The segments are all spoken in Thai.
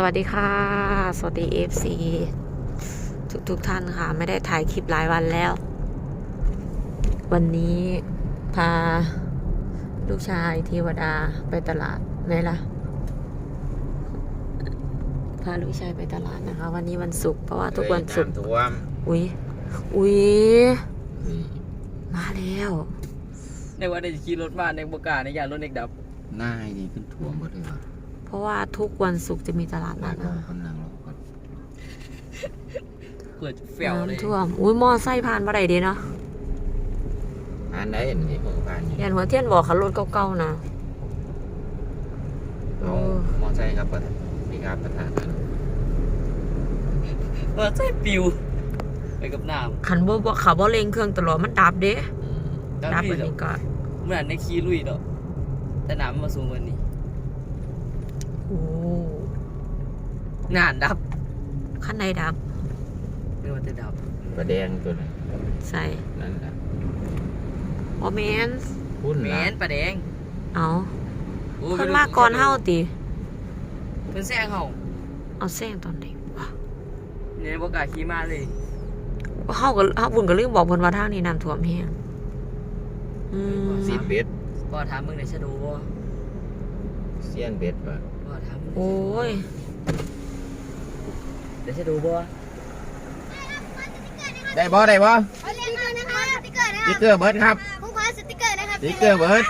สวัสดีค่ะ สวัสดี FC ทุกทุกๆท่านค่ะ ไม่ได้ถ่ายคลิปหลายวันแล้ว วันนี้พาลูกชายเทวดาไปตลาดไหนล่ะ พาลูกชายไปตลาดนะคะ วันนี้วันศุกร์เพราะว่าทุกวันศุกร์น้ำท่วมอุ๊ยอุ๊ยนี่มาแล้วในว่าได้ขี่รถมาในบกล้าในยานรถเด็กดับหน้านี่ขึ้นท่วมหมดเลยว่ะ เพราะว่าทุกวันศุกร์จะมีตลาดหน้านัดก็นะคะคนนั่งรอก่อนเกิดแฝวเลยน้ำท่วมอุ้ยมอไซค์ผ่านมาได้เดีเนาะอ่านได้เห็นนี่ผมผ่านอยู่ยันหัวเทียนบอกขับรถเก่าๆนะเอามอไซค์ครับประธานมีการประธานกันว่าใจปิว ไปกับน้ขันบ่บ่ขับบ่เร่งเครื่องตลอดมันดับเด้อืมำดับพี่อันเดี๋ยวนี้ก็เมื่อนั้นในขี่ลุยเนาะแต่น้ำมันมาสูงกว่านี้ โอ้ นานดับขั้นใดดับไม่ว่าจะดับประแดงตัวนั้นใส่นั่นแหละบ่แมนพุ่นแมละนปลาแดงเอาโอ้เพิ่นมาก่อนเฮาติเพิ่นแซงเฮาเอาแซงตอนไหนวะเนี่ยบกล้าขี่มาเลยเฮาก็เฮาบุญก็ลืมบอกเพิ่นว่าทางนี้น้ำท่วมแฮงอืมซีดเบ็ดก็ถามมึงในชะโดบ่เสียนเบ็ดว่ะก็ถามมึงโอ้ย ในชะโดบ่ได้บ่ได้บ่ขอเรียกเลยนะคะสติกเกอร์นะสคะติ๊กเกอร์เบิร์ดครับผมขอสติกเกอร์นะครับสติ๊กเกอร์เบิร์ด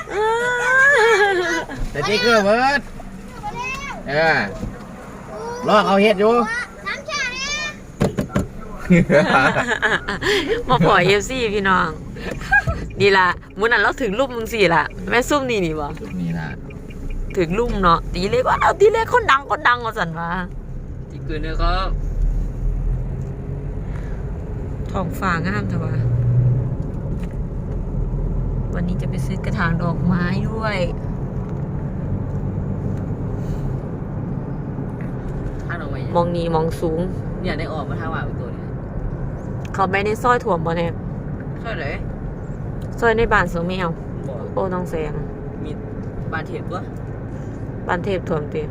สติ๊กเกอร์เบิร์ดเออรอเขาเฮ็ดอยู่ น้ำชาเนี่ย มาปล่อย FC พี่น้อง นี่ล่ะมื้อนั้นเราถึงรูปมึงสิล่ะ แม่ซุ่มนี่นี่บ่จุดนี้ล่ะถึงลุ่มเนาะตีเล็กว่าเอาตีเล็กคนดังคนดังว่าสันว่าที่เกินเนี่ยครับ ท้องฟ้างามจังวะวันนี้จะไปซื้อกระถางดอกไม้ด้วยท่านเอาไว้มองนี้มองสูง เนี่ยได้ออกมาทางว่าเป็นตัวนี้เขาไปในซอยถ่วมบ่เนี่ยใช่เลยซอยในบ้านสวแมวบอกโอ้น้องแสงมีบานเทปวะบ้านเทพถ่วมเตี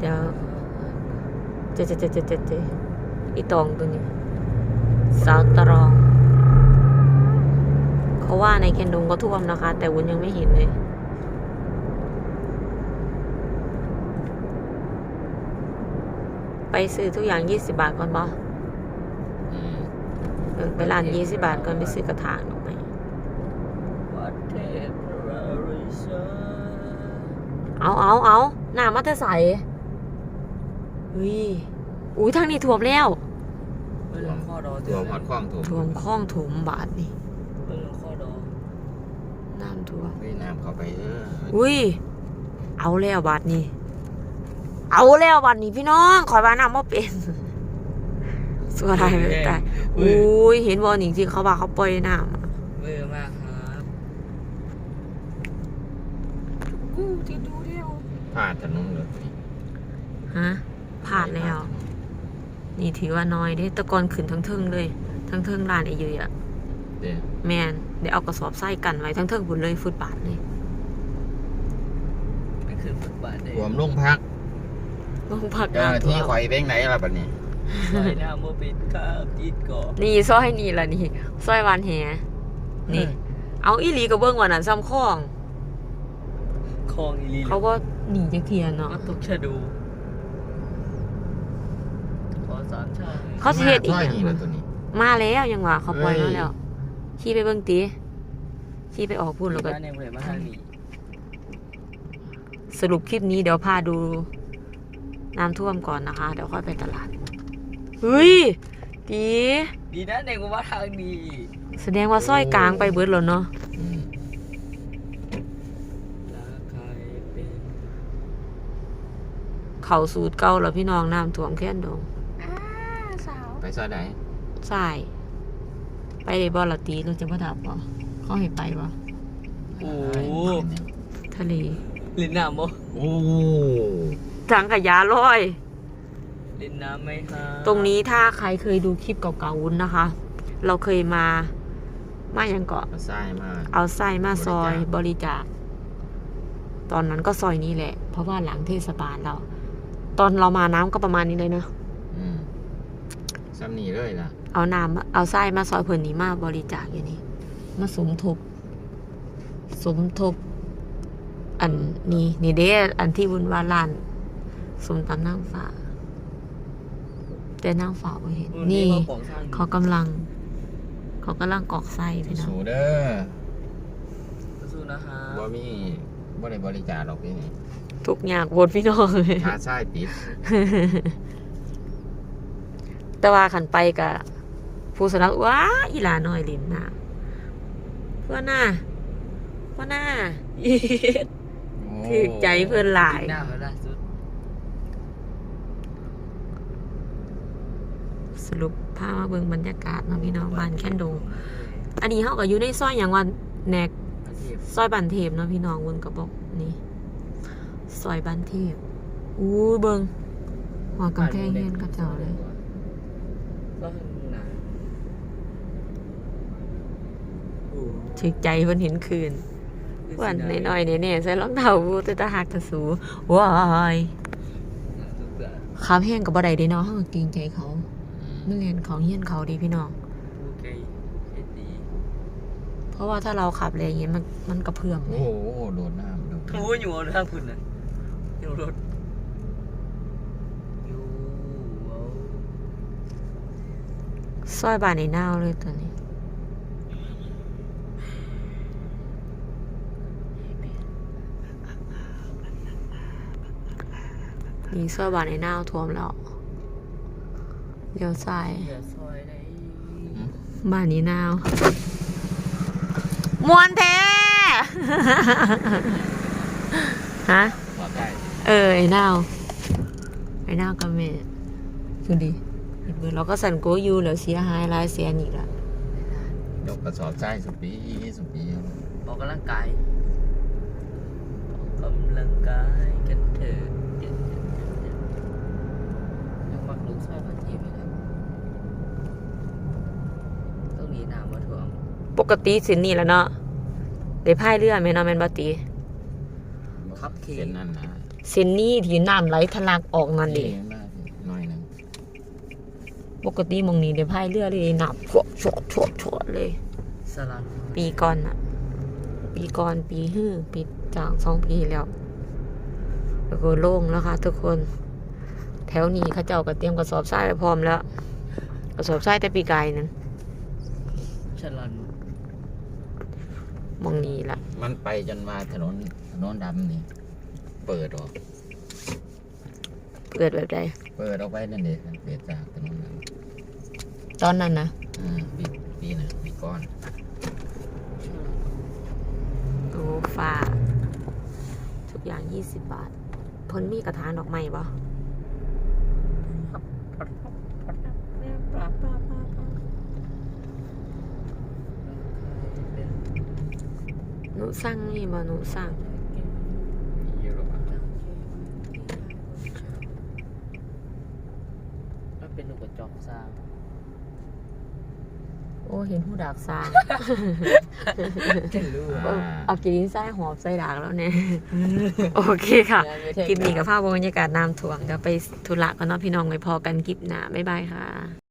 เดี๋ยว เจเจเจเจเจเจอีตองตัวนี้สาวตรอง เขาว่าในแคนดงก็ท่วมนะคะ แต่วุ้นยังไม่เห็นเลยไปซื้อทุกอย่าง20บาทก่อนบออืมเออไปร้าน20บาทก่อนไปซื้อกระถางดอกไม้วัดเทพราริชาเอาเอาเอาหน้ามาแต่ใส อุ้ยอุ้ยทางนี้ท่วมแล้วเบิ่งหลวงข้อดอท่วมหอดคล้องท่วมท่วมคลองถมบาทนี่เบิ่งหลวงข้อดอน้ำท่วมเฮ้ยน้ำเข้าไปเอออุ้ยเอาแล้วบาทนี้เอาแล้วบาทนี้พี่น้องขอยว่าน้ำมาเป็นสัวอะไรไม่ตายอุ้ยเห็นบอลจริงๆเขาว่าเขาปล่อยน้ำอะเบื่อมากครับกูจะดูเดียวพาดถนนเลยนี่ฮะ ผ่านแล้ว นี่ถือว่าน้อยเด้แตะกอนขึ้นทั้งเทิงเลย ทั้งเทิงร้านไอ้เยยอะเด้อแมนเดี๋ยวเอากระสอบไส้กันไว้ทั้งเทิงบุญเลยฟุตบาทเลยไม่ขึ้นฟุตบาทเลยท่วมลงพักลงผักเจ้าหน้าน้ำท่ที่วข่อมยเบ้งไหนล่ะบัดนี้ซอยหน้าโมปิดครับจีดก่อนี่ซอยนี่ล่ะนี่ซอยวานแหนี่ เอาอีหลีกับเบิ้งวันนั้นซ้ำข้องคลองอีลีเขาก็หนีจากเทียนเนาะก็ตกชะดู ขอสามชาติเขาสิเฮ็ดอีกมาอซย่างนี่ล่ะตัวนี้มาแล้วยังว่าเขาปล่อยมาเอ้ยแล้วขี่ไปเบิ้งตีขี่ไปออกพูดแล้วก็ บ้านในเมืองมาทางนี้สรุปคลิปนี้เดี๋ยวพาดูน้ำท่วมก่อนนะคะ เดี๋ยวค่อยไปตลาดเฮ้ยตีดีนะในกูว่าทางนี้แสดงว่าซอยกลางไปเบิดแล้วเนาะอืมถ้าใครเป็นเขาสูตรเก่าแล้วพี่น้องน้ำท่วมแค่นดงอ่าสาว ไปซอยไหนใช่ไปเลยบ่ละตีเราจะมาดับบ่เขาให้ไปบ่โอ้ทะเลลินน้ำโมโอ้ถังขยะลอย ลินน้ำไหมครับตรงนี้ถ้าใครเคยดูคลิปเก่าๆวุ้นนะคะ เราเคยมา มาอย่างเกาะเอาทรายมาเอาไส้มาซอยบบริริจาค ตอนนั้นก็ซอยนี้แหละ เพราะว่าหลังเทศบาลเรา ตอนเรามาน้ำก็ประมาณนี้เลยเนอะอืม ซ้ำนี่เลยล่ะ เอาน้ำมาเอาไส้มาซอยเพื่อนนี้มาบริจาคอย่างนี้มาสมทบ สมทบ อันนี้นี่เด้อันที่บุญวาลานสมตำนางฟ้าแต่นางฟ้าไม่เห็น นี่ เขากำลัง เขากำลังกรอกไส้พี่น้องสู้เด้อสู้ๆนะคะบ่มีบ่ได้บริจาคหรอกพี่นี่ทุกอย่างบนพี่น้องเลยค่าทรายติด แต่ว่าขันไปกับผู้สนับว้าอีลาน้อยลินนะเพื่อนน่ะเพื่อนน่ะอีดโอ้ถือใจเพื่อนหลาย หน้าเขาล่าสุดสรุปพาพมาเบิ่งบรรยากาศเนาะพี่น้องบ้านแค่นดง อันนี้เขาก็อยู่ในซอยอย่างวันแนกอาชีพซอยบันเทพเนาะพี่น้องเบิ่งกระบอกนี่ซอยบันเทพอู้เบิ่งหัวกำแพงเห็นกระเจ้าเลย ถึกใจเพิ่นเห็นคืนวันน้อยๆเนี่ยเนี่ยใส่รองเท้าบูทแต่ตาหักตะสูว้ายขาแห้งกับบ่ได้เด้เนาะเฮาก็เกรงใจเขาอืมมันเรียนเขาเฮียนเขาดีพี่น้องโอเคเฮ็ดดีเพราะว่าถ้าเราขับแรงอย่างเงี้ยมันมันกระเพื่อมโอ้โหโดดน้ำโดดโอ้ยอยู่ทางคุณน่ะอยู่รถอยู่เอา ซอยบ้านในนาวเลยตัวนี้มีซอยบ้านในนาวท่วมแล้วเลี้ยวซ้ายอย่าซอยได้บ้านนี้นาวมวนแท้ฮะปลอดได้เออ ไอ้นาว ไอ้นาวกับแม่ดูดิ เห็นเบอร์เราก็สั่นโกอยูแล้วเสียหายหลายแสนอีกละยกกระสอบทรายสุปีสุปีออกกำลังกายออกกำลังกายกันเถอะเดี๋ยวๆยังมักลูกชายพันทีไหมครับต้องหนีน้ำมาถ่วงปกติสินนี่แหล้วเนาะได้พายเรือแม่เนาะแม่นบ่ติครับเคเส้นนั่นนะสินนี่ที่น้ำไหลทะลักออกนั่นดิเองมากหน่อยหนึง ปกติหมองนี้ได้พายเรือเลยน้ำชวชวชวชวเลย สลัดปีก่อนอะปีก่อนปีฮื้อปีจางสองปีแล้วแล้วก็โล่งแล้วค่ะทุกคน แถวนี้เขาเจ้าก็เตรียมกระสอบทรายไว้พร้อมแล้วกระสอบทรายแต่ปีกายนั้นสลัดหมองนี้ละมันไปจนมาถนนถนนดำนี่ เปิดออกเปิดแบบใดเปิดออกไปนั่นเองเปิดจากถนนนั้น ตอนนั้นนะอ่าปีปีน่ะปีก้อนโอ้ฟ้าทุกอย่างยี่สิบบาทเพ้นมีกระถางดอกไม้ปะหนูสั่งนี่บ่หนูสั่งเยอะหรอมันเป็นลูกกระจอกสร้าง โอ้เห็นผู้ดากสร้างจะรู้อ่าเอากินดินไส้หอบใส่ดากแล้วเนี่ยโอเคค่ะคลิปนี้กับภาพบรรยากาศน้ำท่วมเดี๋ยวไปธุระกันเนาะพี่น้องไปพอกันคลิปหน้าบ๊ายบายค่ะ